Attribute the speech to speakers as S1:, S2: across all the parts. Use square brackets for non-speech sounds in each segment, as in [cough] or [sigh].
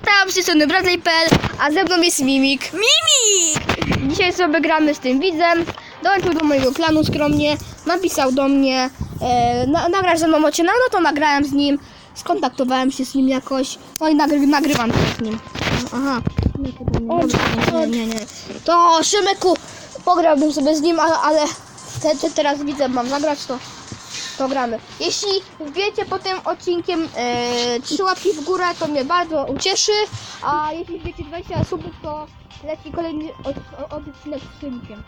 S1: Witam, z tej strony Bradley.pl, a ze mną jest Mimik. Mimik! Dzisiaj sobie gramy z tym widzem. Dołączył do mojego klanu skromnie, napisał do mnie, e, na, nagrasz ze mną odcinek, no to nagrałem z nim, skontaktowałem się z nim jakoś, no i nagry, nagrywam z nim. Aha. Nie, to nie, nie, nie, nie. To Szymeku, pograłbym sobie z nim, ale, ale te, te, teraz widzę, mam nagrać to to gramy. Jeśli wbijecie po tym odcinkiem e, trzy łapki w górę, to mnie bardzo ucieszy, a jeśli wbijecie 20 subów, to leci kolejny od, od, odcinek z filmikiem.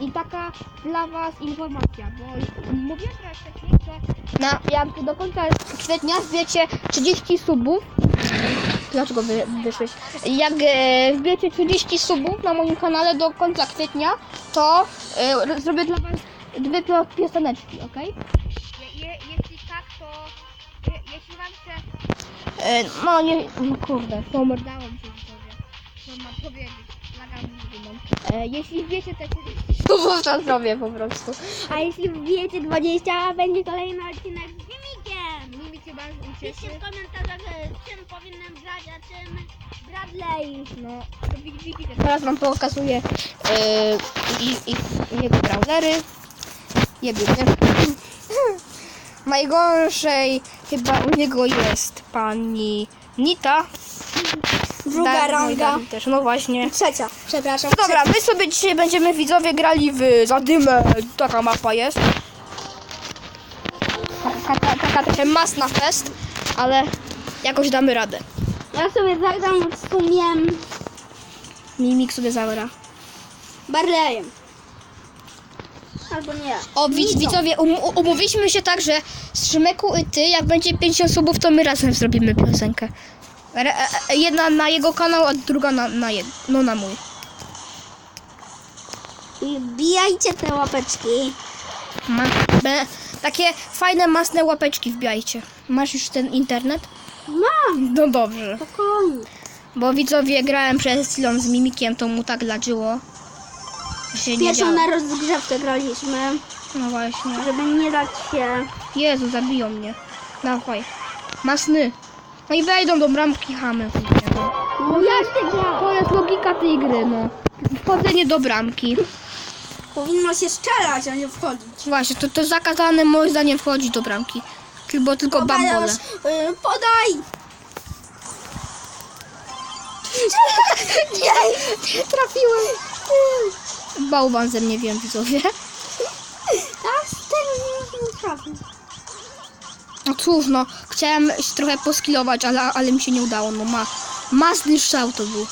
S1: I taka dla was informacja, bo mówiłem teraz wcześniej, że na, jak do końca kwietnia wbijecie 30 subów, Dlaczego wy, wyszłeś? Jak e, wbijecie 30 subów na moim kanale do końca kwietnia, to e, zrobię dla was dwie pio- pioseneczki, ok? Je, je, jeśli tak, to je, jeśli wam się... E, no nie, no kurde, pomordało mi się widzowie. Co mam powiedzieć? Lagam. E, jeśli wiecie te 30 subów, to zrobię po prostu.
S2: A jeśli wbijecie 20, będzie kolejny odcinek z filmikiem.
S1: Mi cię bardzo
S2: Piszcie
S1: ucieszy.
S2: w komentarzach, e, czym powinienem grać, a czym Bradley.
S1: No, to widzicie. Teraz wam pokazuję yy, i, i, jego browsery. Jebie, nie? [laughs] Najgorszej chyba u niego jest pani Nita.
S2: Druga
S1: Da- i
S2: ranga.
S1: Też, no właśnie.
S2: Trzecia, przepraszam.
S1: No dobra, my sobie dzisiaj będziemy widzowie grali w Zadymę. Taka mapa jest. Taka, taka, taka masna fest, ale jakoś damy radę.
S2: Ja sobie zagram w sumie
S1: Mimik sobie zagra.
S2: Barleyem. Albo nie.
S1: O, widz, widzowie, um, umówiliśmy się tak, że z Szymeku i ty, jak będzie 50 subów, to my razem zrobimy piosenkę. Re, e, e, jedna na jego kanał, a druga na, na, jed, no, na mój.
S2: I wbijajcie te łapeczki.
S1: Ma, be, takie fajne, masne łapeczki wbijajcie. Masz już ten internet?
S2: Mam,
S1: No dobrze.
S2: spokojnie.
S1: Bo widzowie, grałem przez chwilą z Mimikiem, to mu tak ladziło, się nie
S2: Pierwszą
S1: działo.
S2: na rozgrzewkę graliśmy,
S1: No właśnie.
S2: żeby nie dać się.
S1: Jezu, zabiją mnie. Dawaj. Masny. No i wejdą do bramki chamy. No.
S2: Jak ty gra?
S1: To jest logika tej gry, no. Wchodzenie do bramki.
S2: Powinno się strzelać, a nie wchodzić.
S1: Właśnie, to, to zakazane moim zdaniem wchodzić do bramki. Tylko, tylko bambole.
S2: Y, podaj! [laughs]
S1: Nie trafiłem. Bałwan ze mnie wiem, widzowie.
S2: A z tego nie, trafił.
S1: No cóż, no, chciałem się trochę poskilować, ale, ale mi się nie udało, no ma. Masny strzał to był.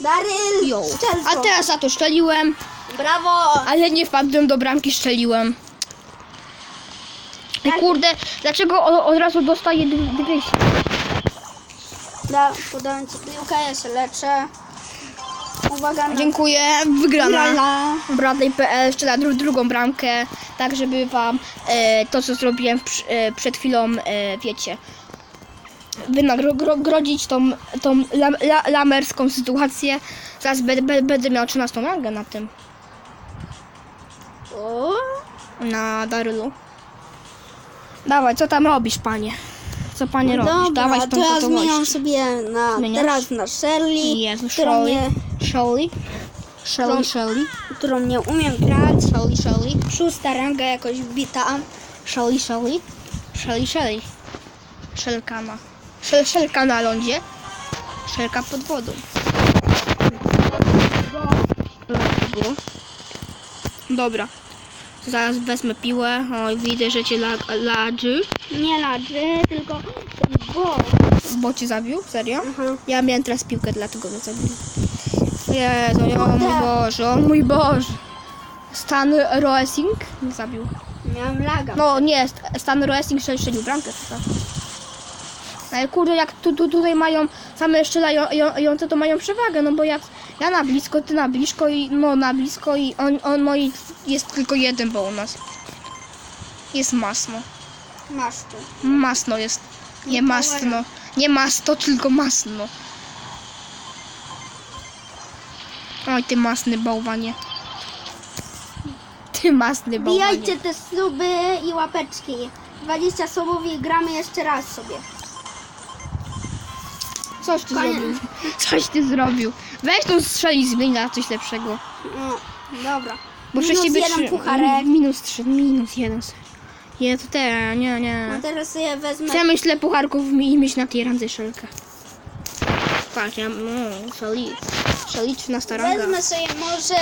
S2: Daryl!
S1: Jo.
S2: strzel
S1: A teraz za to szczeliłem,
S2: Brawo!
S1: ale nie wpadłem do bramki, szczeliłem. I kurde, dlaczego o- od razu dostaję dw- 200?
S2: Da, podałem ci piłkę, ja się leczę. Uwaga na...
S1: Dziękuję, wygrana. Bradley.pl strzela dru drugą bramkę, tak żeby wam e, to, co zrobiłem e, przed chwilą, e, wiecie, wynagrodzić tą, tą lam, la, lamerską sytuację. Zaraz be, be, będę miał 13 rangę na tym,
S2: O,
S1: na Darylu. Dawaj, co tam robisz, panie? Co panie robisz?
S2: dobra,
S1: Dawaj
S2: to ja zmieniam sobie na,
S1: Zmieniasz?
S2: teraz na Shirley,
S1: Jezu, Shirley. Shelly? Shelly, Shelly?
S2: którą nie umiem grać.
S1: Shelly, Shelly?
S2: Szósta ranga jakoś wbita.
S1: Shelly, Shelly? Shelly, Shelly. Szelka na... Szel, szelka na lądzie. Szelka pod wodą. Dobra. Zaraz wezmę piłę. O, widzę, że cię la.
S2: Nie ladzy, tylko bok.
S1: Bo cię zabił? Serio?
S2: Aha.
S1: Ja miałem teraz piłkę, dlatego mnie zabił. Jezu, o mój Boże, o mój Boże. Stan mnie zabił.
S2: Miałem laga.
S1: No nie, st- Stan Roesing strzelił bramkę. Tak. Ale kurde, jak tu, tu, tutaj mają same strzelające, to mają przewagę, no bo jak ja na blisko, ty na blisko i no na blisko i on, on no i jest tylko jeden, bo u nas jest masno.
S2: Masz tu.
S1: Masno jest. Nie masno. Nie masto, tylko masno. Oj, ty masny bałwanie. Ty masny bałwanie.
S2: Wbijajcie te suby i łapeczki. 20 subów i gramy jeszcze raz sobie.
S1: Coś ty
S2: Koniec.
S1: zrobił. Coś ty zrobił. Weź tą strzeli zmień na coś lepszego.
S2: No, dobra.
S1: Bo
S2: Minus
S1: przecież
S2: jeden
S1: trzy-
S2: pucharek.
S1: Minus trzy, minus jeden. Nie, to te, nie,
S2: No
S1: nie.
S2: teraz sobie wezmę...
S1: Chcę mieć tyle pucharków i mieć na tej randze szelkę. Patrz, ja, no, szali, szali 13 ranga.
S2: Wezmę sobie może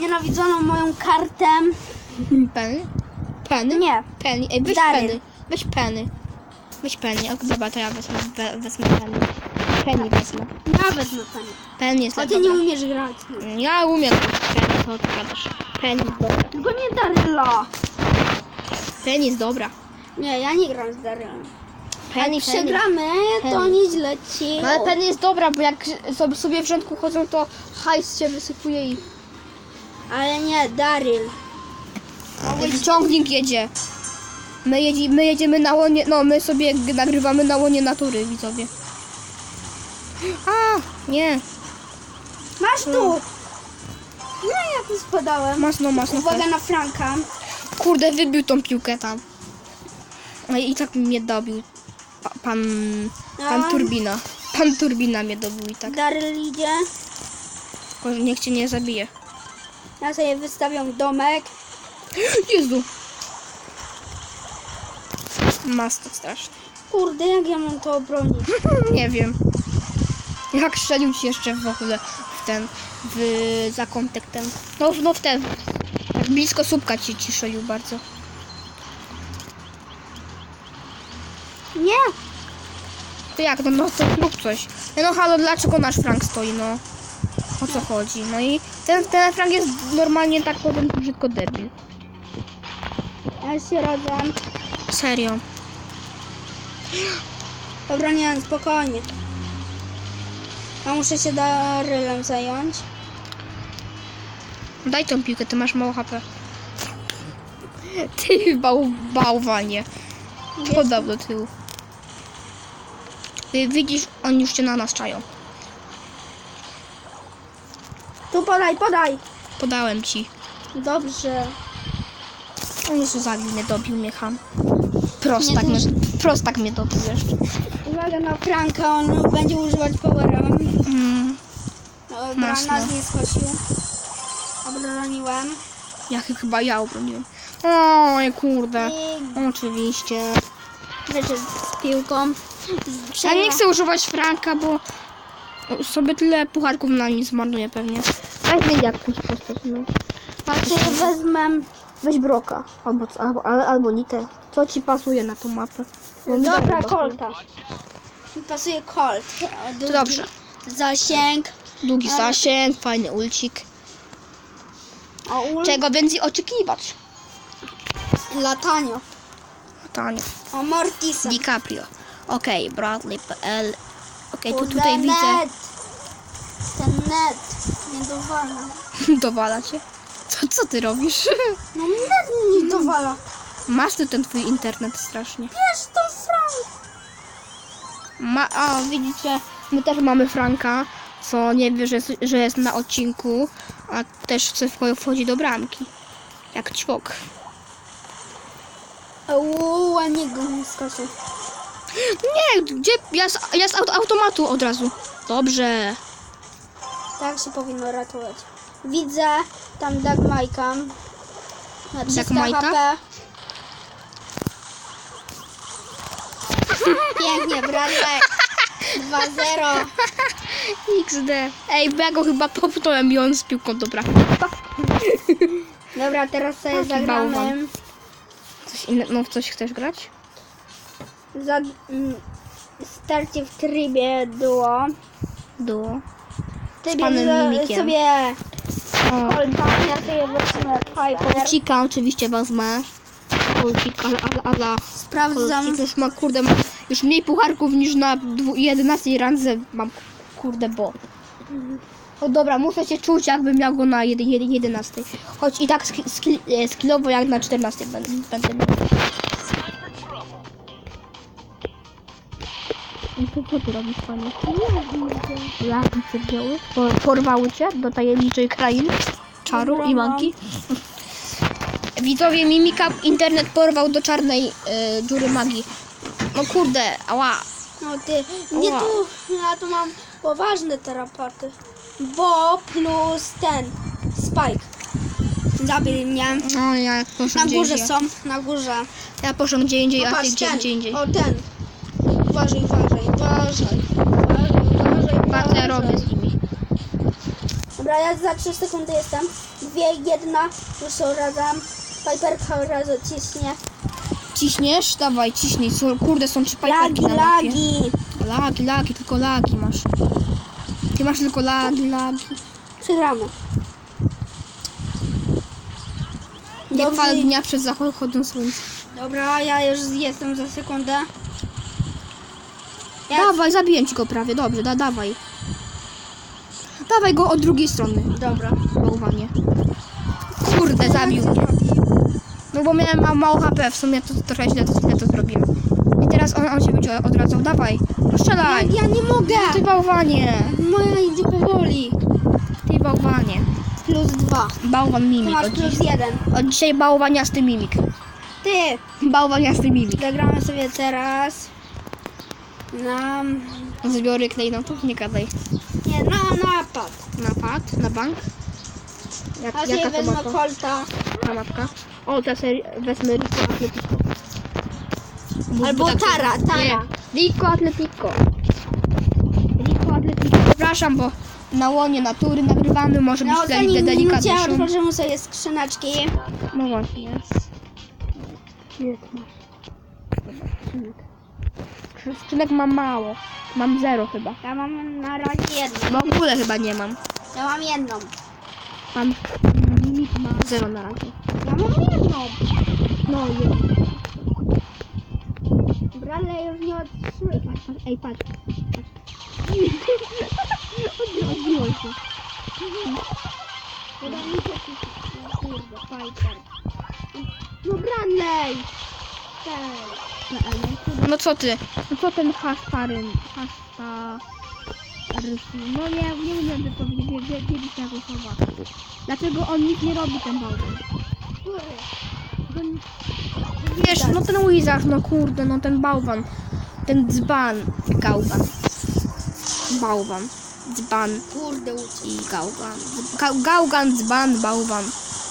S2: nienawidzoną moją kartę.
S1: Penny? Penny?
S2: Nie.
S1: Penny, ej, weź
S2: Daryl.
S1: penny. Weź penny. Weź penny, ok, dobra, to ja wezmę, we, wezmę penny. Penny wezmę.
S2: Ja wezmę penny.
S1: Penny jest
S2: A ty nie umiesz grać.
S1: Ja umiem penny, to odpowiadasz. Penny jest dobra.
S2: Tylko nie Daryla.
S1: Penny jest dobra.
S2: Nie, ja nie gram z Darylem.
S1: Penny,
S2: Jak
S1: penny.
S2: przegramy, to
S1: Penny.
S2: nieźle ci.
S1: No ale penny jest dobra, bo jak sobie, w rządku chodzą, to hajs się wysypuje i
S2: Ale nie, Daryl.
S1: ciągnik jedzie. My, jedzi, my jedziemy na łonie, no my sobie nagrywamy na łonie natury, widzowie. A, nie,
S2: Masz tu! No ja tu spadałem.
S1: masno, masno.
S2: Uwaga na Franka.
S1: Kurde, wybił tą piłkę tam. No i tak mnie dobił. Pa, pan, pan
S2: No.
S1: Turbina. Pan Turbina mnie dobił i tak.
S2: Daryl idzie.
S1: Tylko niech cię nie zabije.
S2: Ja sobie wystawiam domek.
S1: Jezu. Masno strasznie.
S2: Kurde, jak ja mam to obronić? [laughs]
S1: Nie wiem. Jak strzelił ci jeszcze w ogóle w ten, w zakątek ten. No, no w ten. Tak blisko słupka ci, ci strzelił bardzo.
S2: Nie!
S1: To jak, no, no to rób coś. No, no halo, dlaczego nasz Frank stoi, no? O co chodzi? No i ten, ten Frank jest normalnie tak powiem brzydko debil.
S2: Ja się radzę.
S1: Serio.
S2: Dobra, nie, spokojnie. Ja muszę się Darylem zająć.
S1: Daj tą piłkę, ty masz mało HP. Ty bał, bałwanie. Podał do tyłu. Ty widzisz, oni już cię na nas czają.
S2: Tu podaj, podaj!
S1: Podałem ci.
S2: Dobrze.
S1: On już zabił mnie, dobił mnie ham. Prostak
S2: Nie,
S1: mnie, prostak mnie dobił jeszcze.
S2: Uwaga na Franka, on będzie używać powera.
S1: Mm,
S2: Dobra,
S1: Mocno.
S2: nas nie skosił. Obroniłem.
S1: ja chyba ja obroniłem. Oj, kurde.
S2: I
S1: Oczywiście.
S2: wyszedł z piłką.
S1: Ja nie chcę używać Franka, bo sobie tyle pucharków na nim zmarnuję pewnie. Weź jakąś postać, no.
S2: Patrzę, wezmę.
S1: Weź Broka. Albo, albo, al- albo Nitę. Co ci pasuje na tą mapę?
S2: Dobra. Colta. Mi pasuje Colt.
S1: To dobrze.
S2: Zasięg.
S1: Długi
S2: Ale-
S1: zasięg, fajny ulcik.
S2: Ul...
S1: Czego więcej oczekiwać?
S2: Latanio.
S1: Tanie.
S2: O, Mortisa.
S1: DiCaprio. Okej, Bradley.pl. Okej, tu
S2: Kurde,
S1: tutaj widzę.
S2: Net. Ten net. Nie dowala. [laughs]
S1: Dowala cię. Co, co ty robisz? [laughs]
S2: No net nie dowala.
S1: Masz ty ten twój internet strasznie.
S2: Wiesz, to Frank.
S1: Ma, a widzicie, my też mamy Franka, co nie wie, że jest, że jest na odcinku, a też chce wcho- wchodzi do bramki. Jak ćwok.
S2: Uuu, ładnie go nie skoczył.
S1: Nie, gdzie? Ja z, ja z aut- automatu od razu. Dobrze.
S2: Tak się powinno ratować. Widzę tam Dagmajka. Na 300
S1: Dagmajka?
S2: HP. Pięknie, Bradley. 2-0.
S1: XD. Ej, bo ja go chyba popnąłem i on z piłką dobra.
S2: Dobra, teraz sobie
S1: Taki
S2: zagramy.
S1: bałwan. Coś inne, no w coś chcesz grać?
S2: Za, mm, starcie w trybie duo.
S1: Duo.
S2: Ty
S1: panem
S2: bierz
S1: Mimikiem.
S2: sobie
S1: O,
S2: ja sobie wezmę Piper.
S1: Ulcika oczywiście wezmę. Ulcik, ale, ale, ale.
S2: Sprawdzam.
S1: Ulcik już ma, kurde, ma już mniej pucharków niż na dwu- 11 randze mam, kurde, bo. O dobra, muszę się czuć, jakbym miał go na jedy- jedy- 11. Choć i tak e, skillowo jak na 14 będę, będę miał. To co ty robisz, panie? Lagi cię wzięły? Po- Porwały cię do tajemniczej krainy? Czaru i magii? Widzowie, mimika internet porwał do czarnej y, dziury magii. No kurde, ała.
S2: No ty, nie tu, ja tu mam poważne te raporty. Bo plus ten, Spike. Zabili mnie.
S1: O, ja poszłam
S2: Na
S1: gdzie
S2: górze
S1: indziej.
S2: są, na górze.
S1: Ja poszłam gdzie indziej, a ty
S2: Popatrz,
S1: gdzie,
S2: ten.
S1: gdzie indziej.
S2: O ten. Uważaj,
S1: co robię z nimi.
S2: Dobra, ja za 3 sekundy jestem. Dwie, jedna, już radzam. Piperka razu ciśnie.
S1: Ciśniesz? Dawaj, ciśnij. Są- Kurde, są trzy
S2: Lagi,
S1: pajperki na mapie.
S2: lagi.
S1: Lagi, lagi, tylko lagi masz. Ty masz tylko lagi, lagi.
S2: Przegramy.
S1: Nie
S2: Dobrze.
S1: fal dnia przed zachodem słońca.
S2: Dobra, ja już jestem za sekundę.
S1: Dawaj, zabiję ci go prawie, dobrze, da, dawaj. Dawaj go od drugiej strony,
S2: Dobra.
S1: bałwanie. Kurde, zabił mnie. No bo miałem ma, mało HP, w sumie to trochę źle, to, źle to zrobiłem. I teraz on, on się będzie odradzał, dawaj. No strzelaj.
S2: Ja nie mogę.
S1: Ty bałwanie,
S2: Moja idzie powoli.
S1: ty bałwanie.
S2: Plus dwa.
S1: Bałwan
S2: Ty
S1: mimik
S2: masz
S1: od,
S2: plus
S1: dziś,
S2: jeden.
S1: od dzisiaj bałwaniasty mimik.
S2: Ty.
S1: Bałwaniasty mimik.
S2: Zagramy sobie teraz na...
S1: Zbiory klej, no to nie gadaj.
S2: Nie, na napad.
S1: Napad, na bank. Jak,
S2: A ja
S1: jaka to
S2: wezmę
S1: mapa?
S2: kolta.
S1: Ta mapka. O, teraz wezmę Rico Atletico.
S2: Albo
S1: tak-
S2: Tara, Tara.
S1: Nie, Rico Atletico. Rico Atletico. Przepraszam, bo na łonie natury nagrywamy, może być
S2: Na
S1: tutaj
S2: ostatniej minucie
S1: delikatny szum.
S2: otworzymy sobie skrzyneczki.
S1: No właśnie. Skrzynek mam mało. Mam zero chyba.
S2: Ja mam na razie jedną.
S1: No w ogóle chyba nie mam.
S2: Ja mam jedną.
S1: Mam limit ma zero na razie.
S2: Ja mam jedną.
S1: No jedno.
S2: Dobra, ale już nie otrzymuję.
S1: Patrz, patrz, ej patrz. [laughs] Odbiło- Odbiło się. Kurde, Piper.
S2: No Bradley.
S1: No co ty? No co ten hasparyn? Hasta... No nie, nie umiem wypowiedzieć, wie, wie, wiedzieć tego słowa. Dlaczego on nic nie robi ten bałwan? Wiesz, no ten Wizard, no kurde, no ten bałwan. Ten dzban. Gałban. Bałwan. Dzban
S2: Kurde,
S1: i gałgan. Ga- Gałgan, dzban, bałwan.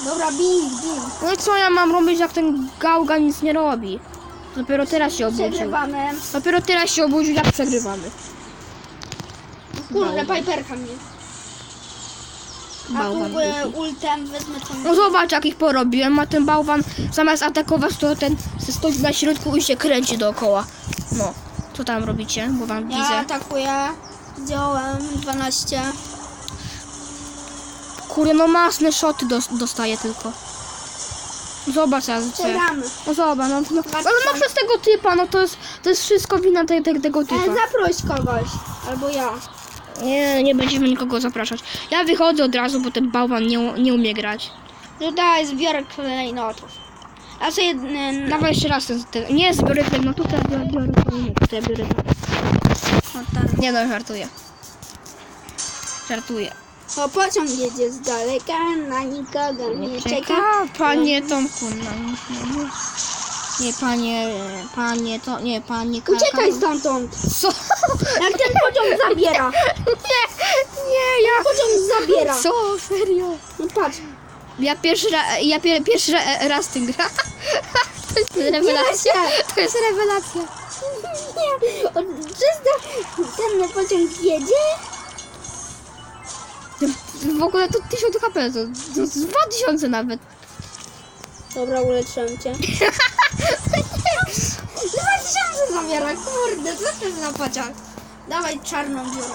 S2: Dobra, bij, bij.
S1: No i co ja mam robić, jak ten gałgan nic nie robi? Dopiero teraz się obudził.
S2: Przegrywamy.
S1: Dopiero teraz się obudził, jak przegrywamy.
S2: Kurde, Piperka mnie. A tu
S1: Bałwan.
S2: e, ultem wezmę tą...
S1: No zobacz, jak ich porobiłem, a ten bałwan zamiast atakować, to ten stoi na środku i się kręci dookoła. No, co tam robicie? Bo wam
S2: Ja
S1: widzę.
S2: atakuję. Zdjąłem 12.
S1: Kurde, no masne szoty dos dostaje tylko. Zobacz, ja
S2: Przegramy.
S1: No zobacz, no, no, no, no przez tego typa, no to jest, to jest wszystko wina te, te, tego
S2: E,
S1: typa.
S2: zaproś kogoś. Albo ja.
S1: Nie, nie będziemy nikogo zapraszać. Ja wychodzę od razu, bo ten bałwan nie, nie umie grać.
S2: No daj, zbiorę klejnotów. A co jeden...
S1: Dawaj jeszcze raz ten, ten nie zbiorę ten, no tutaj biorę, biorę kolejny, tutaj biorę ten. Nie no, żartuję. Żartuję.
S2: O, pociąg jedzie z daleka, na nikogo nie czeka.
S1: Czeka, panie Tomku, na nic nie. Nie, panie, panie, to, nie, panie Kaka.
S2: Uciekaj stamtąd.
S1: Co?
S2: Jak ten pociąg zabiera.
S1: Nie, nie, ja...
S2: Pociąg zabiera.
S1: Co? Serio?
S2: No patrz.
S1: Ja pierwszy, ra, ja pier, pierwszy ra, raz tym gra. [laughs] To jest rewelacja. To jest rewelacja.
S2: Nie. O, Czysto ten pociąg jedzie.
S1: W ogóle to 1000 HP, to, to z 2000 nawet.
S2: Dobra, uleczyłem cię. [laughs] Dwa tysiące zabiera, kurde, co to jest za pociąg? Dawaj czarną dziurę.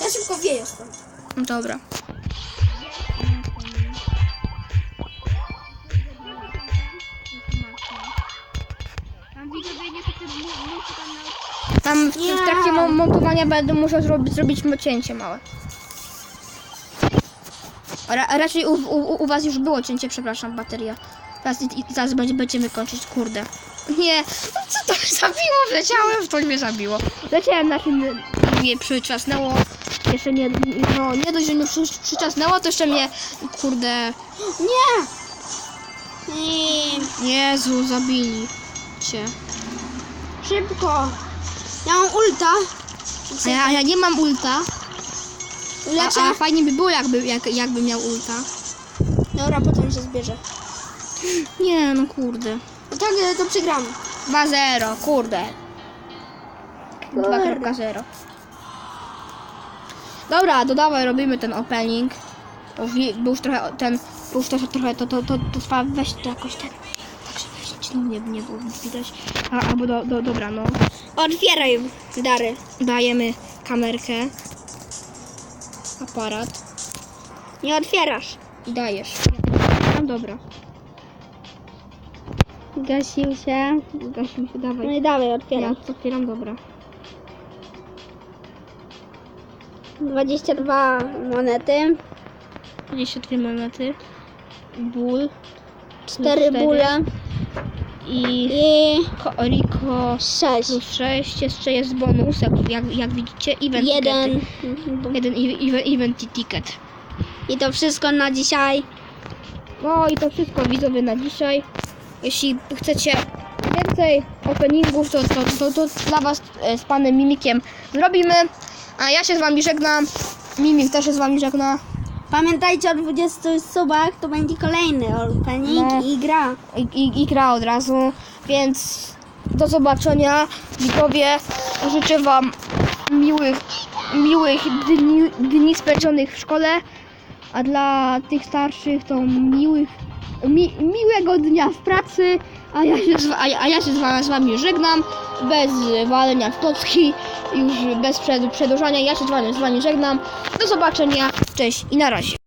S2: Ja szybko wieję stąd.
S1: No dobra. Tam w, w trakcie mo- montowania będę musiał zrobić, zrobić cięcie małe. Ra, raczej u, u, u was już było cięcie, przepraszam, bateria. Teraz, i, zaraz będzie, będziemy kończyć, kurde. Nie, no co to mnie [laughs] zabiło? Wleciałem w to mnie zabiło. Leciałem na tym, mnie przyczasnęło. Jeszcze nie, no nie dość, że mnie przy, przyczasnęło, to jeszcze mnie, kurde,
S2: Nie! Nie.
S1: Jezu, zabili cię.
S2: Szybko! Ja mam ulta.
S1: A ja, ja nie mam ulta.
S2: Leczę.
S1: A, a fajnie by było, jakby, jak, jakby miał ulta.
S2: Dobra, potem się zbierze.
S1: Nie, no kurde.
S2: I tak e, to przegramy.
S1: 2-0, kurde.
S2: Kurde.
S1: 2.0. Dobra, dodawaj, robimy ten opening. Bo, wi- już trochę ten, bo już to, trochę to, to, to, to trwa, weź to jakoś ten. Tak, żeby no nie, nie było widać. A, albo do, do, dobra, no.
S2: Otwieraj dary.
S1: Dajemy kamerkę. Aparat.
S2: Nie otwierasz.
S1: Dajesz. No dobra.
S2: Gasił się.
S1: Zgasił się, dawaj.
S2: No i dawaj,
S1: Ja
S2: otwieram.
S1: otwieram, dobra.
S2: 22 monety.
S1: 23 monety. Ból.
S2: 4
S1: cztery.
S2: bóle.
S1: I
S2: I
S1: Rico
S2: 6.
S1: plus 6. Jeszcze jest bonus, jak, jak, jak widzicie. Event
S2: Jeden.
S1: Ticket. Jeden event, event i ticket.
S2: I to wszystko na dzisiaj.
S1: No i to wszystko widzowie na dzisiaj. Jeśli chcecie więcej openingów, to, to, to, to dla was e, z panem Mimikiem zrobimy. A ja się z wami żegnam. Mimik też się z wami żegna.
S2: Pamiętajcie o 20 subach, to będzie kolejny opening
S1: No.
S2: i gra.
S1: i, i, i gra od razu, więc do zobaczenia widzowie, życzę wam miłych, miłych dni, dni spędzonych w szkole, a dla tych starszych to miłych, mi, miłego dnia w pracy, a ja się, z, a, ja- się z, wami, z wami żegnam, bez walenia w klocki, już bez przed, przedłużania, ja się z wami, z wami żegnam, do zobaczenia, cześć i na razie.